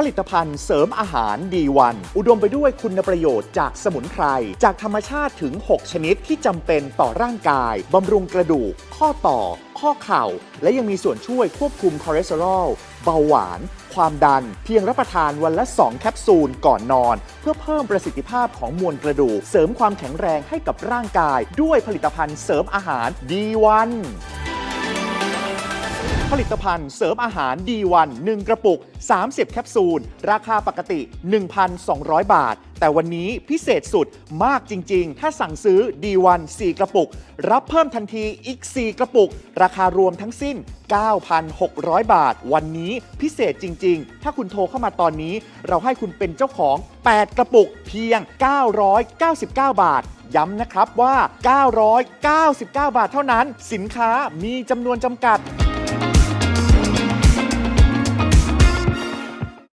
ผลิตภัณฑ์เสริมอาหารดีวัน อุดมไปด้วยคุณประโยชน์จากสมุนไพร จากธรรมชาติถึง 6 ชนิดที่จำเป็นต่อร่างกายบำรุงกระดูก ข้อต่อ ข้อเข่า และยังมีส่วนช่วยควบคุมคอเลสเตอรอลเบาหวาน ความดัน เพียงรับประทานวันละ 2 แคปซูลก่อนนอน เพื่อเพิ่มประสิทธิภาพของมวลกระดูก เสริมความแข็งแรงให้กับร่างกาย ด้วยผลิตภัณฑ์เสริมอาหารดีวัน ผลิตภัณฑ์เสริมอาหารดีวัน1กระปุก 30 แคปซูล ราคาปกติ 1,200 บาท แต่วันนี้พิเศษสุดมากจริง ๆ ถ้าสั่งซื้อดีวัน4กระปุก รับเพิ่มทันทีอีก 4 กระปุก ราคารวมทั้งสิ้น 9,600 บาท วันนี้พิเศษจริง ๆ ถ้าคุณโทรเข้ามาตอนนี้ เราให้คุณเป็นเจ้าของ 8 กระปุกเพียง 999 บาทย้ำนะครับว่า 999 บาทเท่านั้น สินค้ามีจำนวนจำกัด you